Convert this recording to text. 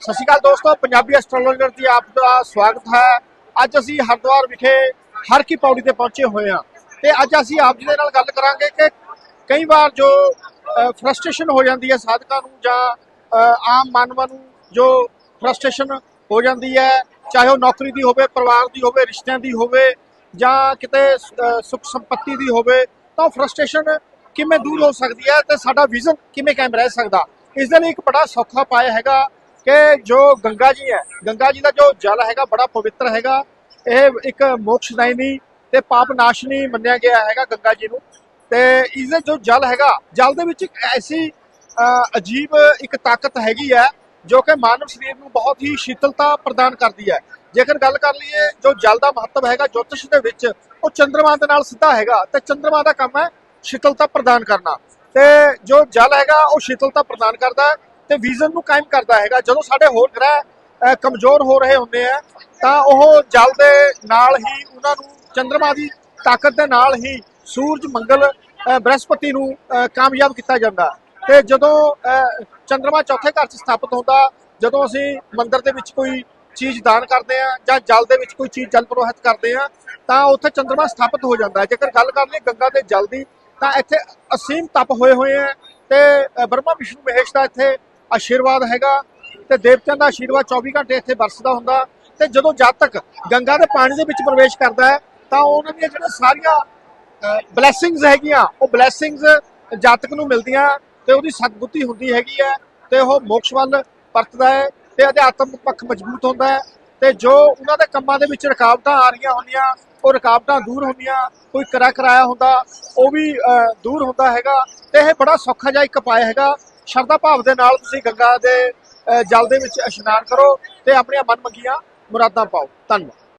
ਸਤਿ ਸ਼੍ਰੀ ਅਕਾਲ ਦੋਸਤੋ ਪੰਜਾਬੀ ਐਸਟ੍ਰੋਲੋਜਰ ਦੀ ਆਪ ਦਾ ਸਵਾਗਤ ਹੈ। ਅੱਜ ਅਸੀਂ ਹਰਿਦੁਆਰ ਵਿਖੇ ਹਰ ਕੀ ਪੌੜੀ ਤੇ ਪਹੁੰਚੇ ਹੋਏ ਹਾਂ। ਤੇ ਅੱਜ ਅਸੀਂ ਆਪ ਜੀ ਦੇ ਨਾਲ ਗੱਲ ਕਰਾਂਗੇ ਕਿ ਕਈ ਵਾਰ ਜੋ ਫਰਸਟ੍ਰੇਸ਼ਨ ਹੋ ਜਾਂਦੀ ਹੈ ਸਾਧਕਾਂ ਨੂੰ ਜਾਂ ਆਮ ਮਾਨਵਾਂ ਨੂੰ ਜੋ ਫਰਸਟ੍ਰੇਸ਼ਨ ਹੋ ਜਾਂਦੀ ਹੈ ਚਾਹੇ ਉਹ ਨੌਕਰੀ ਦੀ ਹੋਵੇ ਪਰਿਵਾਰ ਦੀ ਹੋਵੇ ਰਿਸ਼ਤਿਆਂ ਦੀ ਹੋਵੇ ਜਾਂ ਕਿਤੇ ਅ, ਸੁੱਖ ਸੰਪत्ति ਦੀ ਹੋਵੇ ਤਾਂ ਫਰਸਟ੍ਰੇਸ਼ਨ ਕਿਵੇਂ ਦੂਰ ਹੋ ਸਕਦੀ ਹੈ ਤੇ ਸਾਡਾ ਵਿਜ਼ਨ ਕਿਵੇਂ ਕਾਇਮ ਰਹਿ ਸਕਦਾ? ਇਸ ਦੇ ਲਈ ਇੱਕ ਬੜਾ ਸੌਖਾ ਪਾਇਆ ਹੈਗਾ। ਕਿ ਜੋ ਗੰਗਾ ਜੀ ਹੈ, ਗੰਗਾ ਜੀ ਦਾ ਜੋ ਜਲ ਹੈਗਾ, ਬੜਾ ਪਵਿੱਤਰ ਹੈਗਾ, ਇਹ ਇੱਕ ਮੋਕਸ਼ਦਾਇਨੀ ਤੇ ਪਾਪ ਨਾਸ਼ਨੀ ਮੰਨਿਆ ਗਿਆ ਹੈਗਾ ਗੰਗਾ ਜੀ ਨੂੰ। ਤੇ ਇਸ ਦੇ ਜੋ ਜਲ ਹੈਗਾ, ਜਲ ਦੇ ਵਿੱਚ ਇੱਕ ਐਸੀ ਅਜੀਬ ਇੱਕ ਤਾਕਤ ਹੈਗੀ ਹੈ, ਜੋ ਕਿ ਮਾਨਵ ਸਰੀਰ ਨੂੰ ਬਹੁਤ ਹੀ ਸ਼ੀਤਲਤਾ ਪ੍ਰਦਾਨ ਕਰਦੀ ਹੈ। ਜੇਕਰ ਗੱਲ ਕਰ ਲਈਏ, ਜੋ ਜਲ ਦਾ ਮਹੱਤਵ ਹੈਗਾ ਜੋਤਿਸ਼ ਦੇ ਵਿੱਚ, ਉਹ ਚੰ드ਰਮਾ ਦੇ ਨਾਲ ਸਿੱਧਾ ਹੈਗਾ, ਤੇ ਚੰ드ਰਮਾ ਦਾ ਕੰਮ ਹੈ ਸ਼ੀਤਲਤਾ ਪ੍ਰਦਾਨ ਕਰਨਾ। ਤੇ ਜੋ ਜਲ ਹੈਗਾ, ਉਹ ਸ਼ੀਤਲਤਾ ਪ੍ਰਦਾਨ ਕਰਦਾ ਹੈ ਤੇ ਵਿਜ਼ਨ ਨੂੰ ਕਾਇਮ ਕਰਦਾ ਹੈਗਾ। ਜਦੋਂ ਸਾਡੇ ਹੋਰ ਗ੍ਰਹਿ ਕਮਜ਼ੋਰ ਹੋ ਰਹੇ ਹੁੰਦੇ ਆ, ਤਾਂ ਉਹ ਜਲ ਦੇ ਨਾਲ ਹੀ ਉਹਨਾਂ ਨੂੰ ਚੰ드ਰਮਾ ਦੀ ਤਾਕਤ ਦੇ ਨਾਲ ਹੀ ਸੂਰਜ, ਮੰਗਲ ਬ੍ਰਹਿਸਪਤੀ ਨੂੰ ਕਾਮਯਾਬ ਕੀਤਾ ਜਾਂਦਾ। ਤੇ ਜਦੋਂ ਚੰ드ਰਮਾ ਚੌਥੇ ਘਰ 'ਚ ਸਥਾਪਿਤ ਹੁੰਦਾ, ਜਦੋਂ ਅਸੀਂ ਮੰਦਰ ਦੇ ਵਿੱਚ ਕੋਈ ਚੀਜ਼ ਦਾਨ ਕਰਦੇ ਆ ਜਾਂ ਜਲ ਦੇ ਵਿੱਚ ਕੋਈ ਚੀਜ਼ ਜਲ ਪ੍ਰੋਹਿਤ ਕਰਦੇ ਆ, ਤਾਂ ਉੱਥੇ ਚੰਦਰਮਾ ਸਥਾਪਿਤ ਹੋ ਜਾਂਦਾ। ਜੇਕਰ ਗੱਲ ਕਰ ਲਈ ਗੰਗਾ ਦੇ ਜਲ ਦੀ, ਤਾਂ ਇੱਥੇ ਅਸੀਮ ਤਪ ਹੋਏ ਹੋਏ ਆ ਤੇ ਬ੍ਰਹਮਾ, ਵਿਸ਼ਨੂੰ, ਮਹੇਸ਼ ਦਾ ਇੱਥੇ ਆਸ਼ੀਰਵਾਦ ਹੈਗਾ ਤੇ ਦੇਵਤਿਆਂ ਦਾ ਆਸ਼ੀਰਵਾਦ 24 ਘੰਟੇ ਇੱਥੇ ਵਰਸਦਾ ਹੁੰਦਾ ਤੇ ਜਦੋਂ ਜਦ ਤੱਕ ਗੰਗਾ ਦੇ ਪਾਣੀ ਦੇ ਵਿੱਚ ਪ੍ਰਵੇਸ਼ ਕਰਦਾ ਹੈ, ਤਾਂ ਉਹਨਾਂ ਦੀਆਂ ਜਿਹੜੀਆਂ ਸਾਰੀਆਂ ਬਲੇਸਿੰਗਸ ਹੈਗੀਆਂ, ਉਹ ਬਲੇਸਿੰਗਸ ਜਾਤਕ ਨੂੰ ਮਿਲਦੀਆਂ ਤੇ ਉਹਦੀ ਸਤਬੁੱਧੀ ਹੁੰਦੀ ਹੈਗੀ ਹੈ ਤੇ ਉਹ ਮੋਕਸ਼ ਵੱਲ ਪਰਤਦਾ ਹੈ ਤੇ ਅਧਿਆਤਮ ਪੱਖ ਮਜ਼ਬੂਤ ਹੁੰਦਾ ਹੈ ਤੇ ਜੋ ਉਹਨਾਂ ਦੇ ਕੰਮਾਂ ਦੇ ਵਿੱਚ ਰੁਕਾਵਟਾਂ ਆ ਰਹੀਆਂ ਹੁੰਦੀਆਂ, ਉਹ ਰੁਕਾਵਟਾਂ ਦੂਰ ਹੁੰਦੀਆਂ, ਕੋਈ ਕਰਾ ਕਰਾਇਆ ਹੁੰਦਾ, ਉਹ ਵੀ ਦੂਰ ਹੁੰਦਾ ਹੈਗਾ ਤੇ ਇਹ ਬੜਾ ਸੌਖਾ ਜਿਹਾ ਇੱਕ ਉਪਾਅ ਹੈਗਾ ਸ਼ਰਧਾ ਭਾਵ ਦੇ ਨਾਲ ਤੁਸੀਂ ਗੰਗਾ ਦੇ ਜਲ ਦੇ ਵਿੱਚ ਇਸ਼ਨਾਨ ਕਰੋ ਤੇ ਆਪਣੀਆਂ ਮਨਮੰਗੀਆਂ ਮੁਰਾਦਾਂ ਪਾਓ। ਧੰਨਵਾਦ।